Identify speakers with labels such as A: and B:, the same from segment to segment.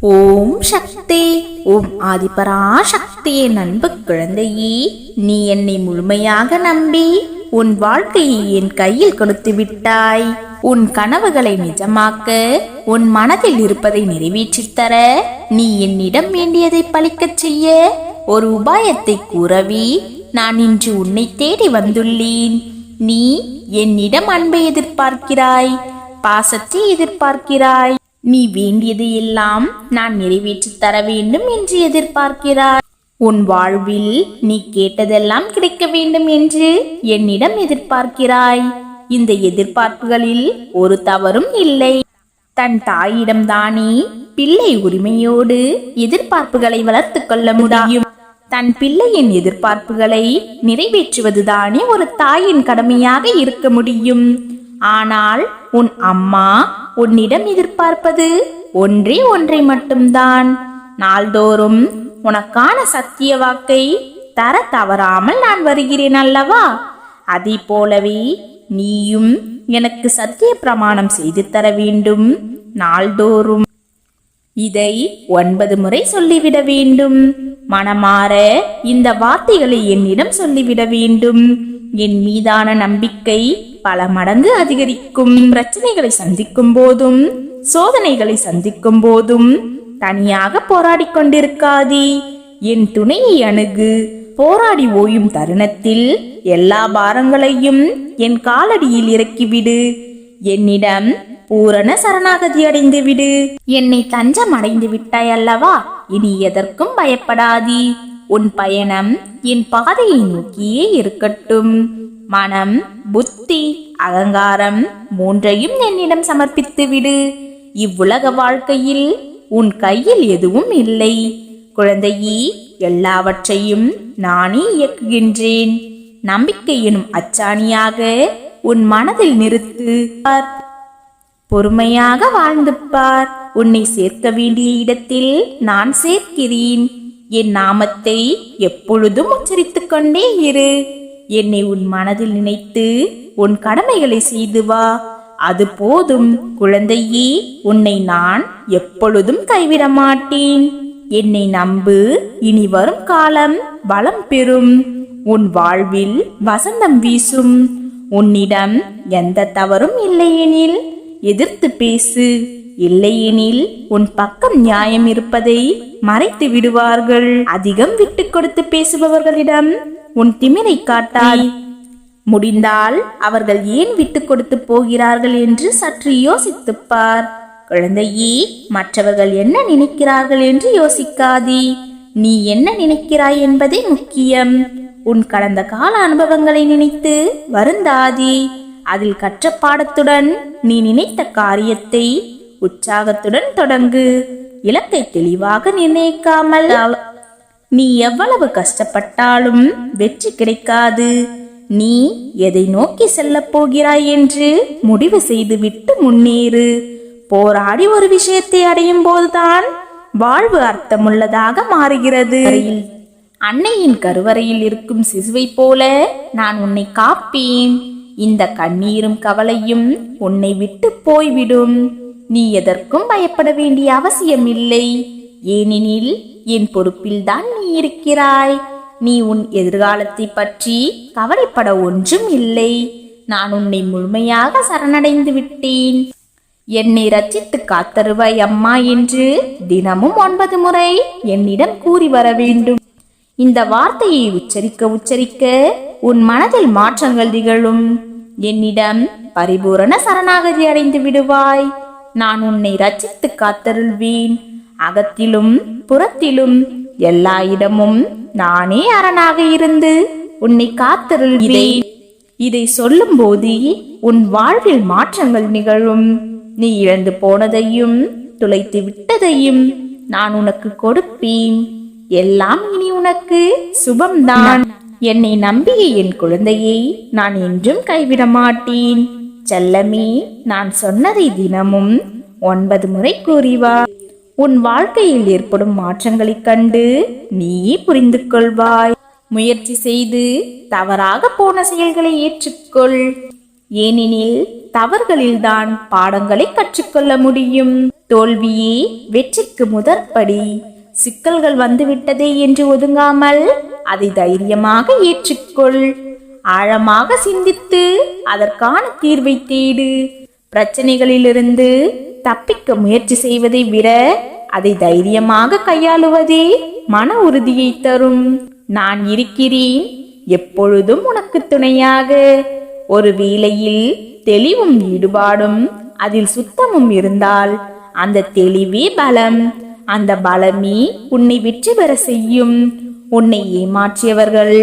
A: ஓம் சக்தி ஓம் ஆதிபரா சக்தியின் அன்பு குழந்தையே. நீ என்னை முழுமையாக நம்பி உன் வாழ்க்கையை என் கையில் கொடுத்து விட்டாய். உன் கனவுகளை நிஜமாக்க உன் மனதில் இருப்பதை நிறைவேற்றித் தர நீ என்னிடம் வேண்டியதை பழிக்கச் செய்ய ஒரு உபாயத்தை கூறவி நான் இன்று உன்னை தேடி வந்துள்ளேன். நீ என்னிடம் அன்பை எதிர்பார்க்கிறாய் பாசத்தை எதிர்பார்க்கிறாய். நீ வேண்டியது எல்லாம் நான் நிறைவேற்றித் தர வேண்டும் என்று எதிர்பார்க்கிறாய். உன் வாழ்வில் நீ கேட்டதெல்லாம் கிடைக்க வேண்டும் என்று என்னிடம் எதிர்பார்க்கிறாய். இந்த எதிர்பார்ப்புகளில் ஒரு தவறும் இல்லை. தன் தாயிடம்தானே பிள்ளை உரிமையோடு எதிர்பார்ப்புகளை வளர்த்துக் கொள்ள முடியும். தன் பிள்ளையின் எதிர்பார்ப்புகளை நிறைவேற்றுவதுதானே ஒரு தாயின் கடமையாக இருக்க முடியும். ஆனால் உன் அம்மா உன்னிடம் எதிர்பார்ப்பது ஒன்றே ஒன்றை மட்டும்தான். நாள்தோறும் உனக்கான சத்திய வாக்கை தர தவறாமல் நான் வருகிறேன் அல்லவா? அதை போலவே நீயும் எனக்கு சத்திய பிரமாணம் செய்து தர வேண்டும். நாள்தோறும் இதை ஒன்பது முறை சொல்லிவிட வேண்டும். மனமாற இந்த வார்த்தைகளை என்னிடம் சொல்லிவிட வேண்டும். என் மீதான நம்பிக்கை பல மடங்கு அதிகரிக்கும் பிரச்சனைகளை சந்திக்கும் போதும் சோதனைகளை சந்திக்கும் போதும் தனியாக போராடி கொண்டிருக்காதே. என் துணையை அணுகு. போராடி ஓயும் தருணத்தில் எல்லா பாரங்களையும் என் காலடியில் இறக்கிவிடு. என்னிடம் பூரண சரணாகதி அடைந்து விடு என்னை தஞ்சம் அடைந்து விட்டாய் அல்லவா? இனி எதற்கும் பயப்படாதீ. உன் பயணம் என் பாதையை நோக்கியே இருக்கட்டும். மனம் புத்தி அகங்காரம் மூன்றையும் என்னிடம் சமர்ப்பித்து விடு. இவ்வுலக வாழ்க்கையில் உன் கையில் எதுவும் இல்லை. குழந்தையே எல்லாவற்றையும் நானே இயக்குகின்றேன். நம்பிக்கை எனும் அச்சாணியாக உன் மனதில் நிறுத்து. பார். பொறுமையாக வாழ்ந்து பார். உன்னை சேர்க்க வேண்டிய இடத்தில் நான் சேர்க்கிறேன். என் நாமத்தை எப்பொழுதும் உச்சரித்துக் கொண்டே இரு. என்னை உன் மனதில் நினைத்து உன் கடமைகளை செய்து வா. அது போதும் குழந்தையே உன்னை நான் எப்பொழுதும் கைவிட மாட்டேன். என்னை நம்பு இனி வரும் காலம் வளம் பெறும். உன் வாழ்வில் வசந்தம் வீசும். உன்னிடம் எந்த தவறும் இல்லையெனில் எதிர்த்து பேசு. இல்லையெனில் உன் பக்கம் நியாயம் இருப்பதை மறைத்து விடுவார்கள். அதிகம் விட்டு கொடுத்து பேசுபவர்களிடம் உன் திமிரை காட்டாய். முடிந்தால் அவர்கள் ஏன் விட்டு கொடுத்து போகிறார்கள் என்று சற்று யோசித்துப்பார் குழந்தையே மற்றவர்கள் என்ன நினைக்கிறார்கள் என்று யோசிக்காதே. நீ என்ன நினைக்கிறாய் என்பதே முக்கியம். உன் கடந்த கால அனுபவங்களை நினைத்து வருந்தாதே. அதில் கற்ற பாடத்துடன் நீ நினைத்த காரியத்தை உற்சாகத்துடன் தொடங்கு. இலக்கை தெளிவாக நிர்ணயிக்காமல். நீ எவ்வளவு கஷ்டப்பட்டாலும் வெற்றி கிடைக்காது. நீ எதை நோக்கி செல்ல போகிறாய் என்று முடிவு செய்துவிட்டு முன்னேறு. போராடி ஒரு விஷயத்தை அடையும் போதுதான் வாழ்வு அர்த்தமுள்ளதாக மாறுகிறது. அன்னையின் கருவறையில் இருக்கும் சிசுவைப் போல நான் உன்னை காப்பேன். இந்த கண்ணீரும் கவலையும் உன்னை விட்டு போய்விடும். நீ எதற்கும் பயப்பட வேண்டிய அவசியமில்லை. ஏனெனில் என் பொறுப்பில்தான் நீ இருக்கிறாய். நீ உன் எதிர்காலத்தை பற்றி கவலைப்பட ஒன்றும் இல்லை. நான் உன்னை முழுமையாக சரணடைந்து விட்டேன். என்னை ரச்சித்து காத்தருவாய் அம்மா என்று தினமும் ஒன்பது முறை என்னிடம் கூறி வர வேண்டும். இந்த வார்த்தையை உச்சரிக்க உச்சரிக்க உன் மனதில் மாற்றங்கள் நிகழும். என்னிடம் பரிபூரண சரணாகதி அடைந்து விடுவாய். நான் உன்னை ரச்சித்து காத்தருள்வேன். அகத்திலும் புறத்திலும் எல்லா இடமும் நானே அரணாக இருந்து உன்னை காத்தருள்வேன். இதை சொல்லும் போது உன் வாழ்வில் மாற்றங்கள் நிகழும். நீ இழந்து போனதையும் துளைத்து விட்டதையும் நான் உனக்கு கொடுப்பேன். எல்லாம் இனி உனக்கு சுபம்தான். என்னை நம்பிய என் குழந்தையை நான் என்றும் கைவிட மாட்டேன் செல்லமே நான் சொன்னதை தினமும் ஒன்பது முறை கூறிவா உன் வாழ்க்கையில் ஏற்படும் மாற்றங்களைக் கண்டு நீயே புரிந்து கொள்வாய். முயற்சி செய்து தவறாக போன செயல்களை ஏற்றுக்கொள். ஏனெனில் தவறுகளில்தான் பாடங்களை கற்றுக்கொள்ள முடியும். தோல்வியே வெற்றிக்கு முதற்படி. சிக்கல்கள் வந்துவிட்டதே என்று ஒதுங்காமல் அதை தைரியமாக ஏற்றுக்கொள். ஆழமாக சிந்தித்து அதற்கான தீர்வை தேடு. பிரச்சனைகளிலிருந்து தப்பிக்க முயற்சி செய்வதை விட அதை தைரியமாக கையாளுவதே மன உறுதியை தரும். நான் இருக்கிறேன். எப்பொழுதும் உனக்கு துணையாக. ஒரு வேளையில் தெளிவும் ஈடுபாடும் அதில் சுத்தமும் இருந்தால் அந்த தெளிவே பலம். அந்த பலமே உன்னை வெற்றி பெற செய்யும். உன்னை ஏமாற்றியவர்கள்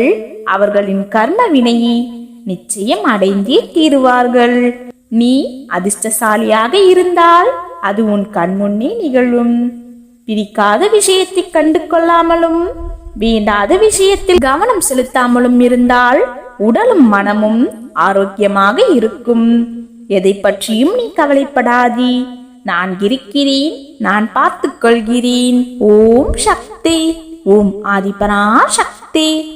A: அவர்களின் கர்ம வினையை நிச்சயம் அடைந்தே தீருவார்கள். நீ அதிர்ஷ்டசாலியாக இருந்தால் அது உன் கண்முன்னே நிகழும். பிடிக்காத விஷயத்தை கண்டு கொள்ளாமலும் வேண்டாத விஷயத்தில் கவனம் செலுத்தாமலும் இருந்தால் உடலும் மனமும் ஆரோக்கியமாக இருக்கும். எதை பற்றியும் நீ கவலைப்படாதி. நான் இருக்கிறேன் நான் பார்த்துக் கொள்கிறேன். ஓம் சக்தி. ஓம் ஆதிபரா சக்தி.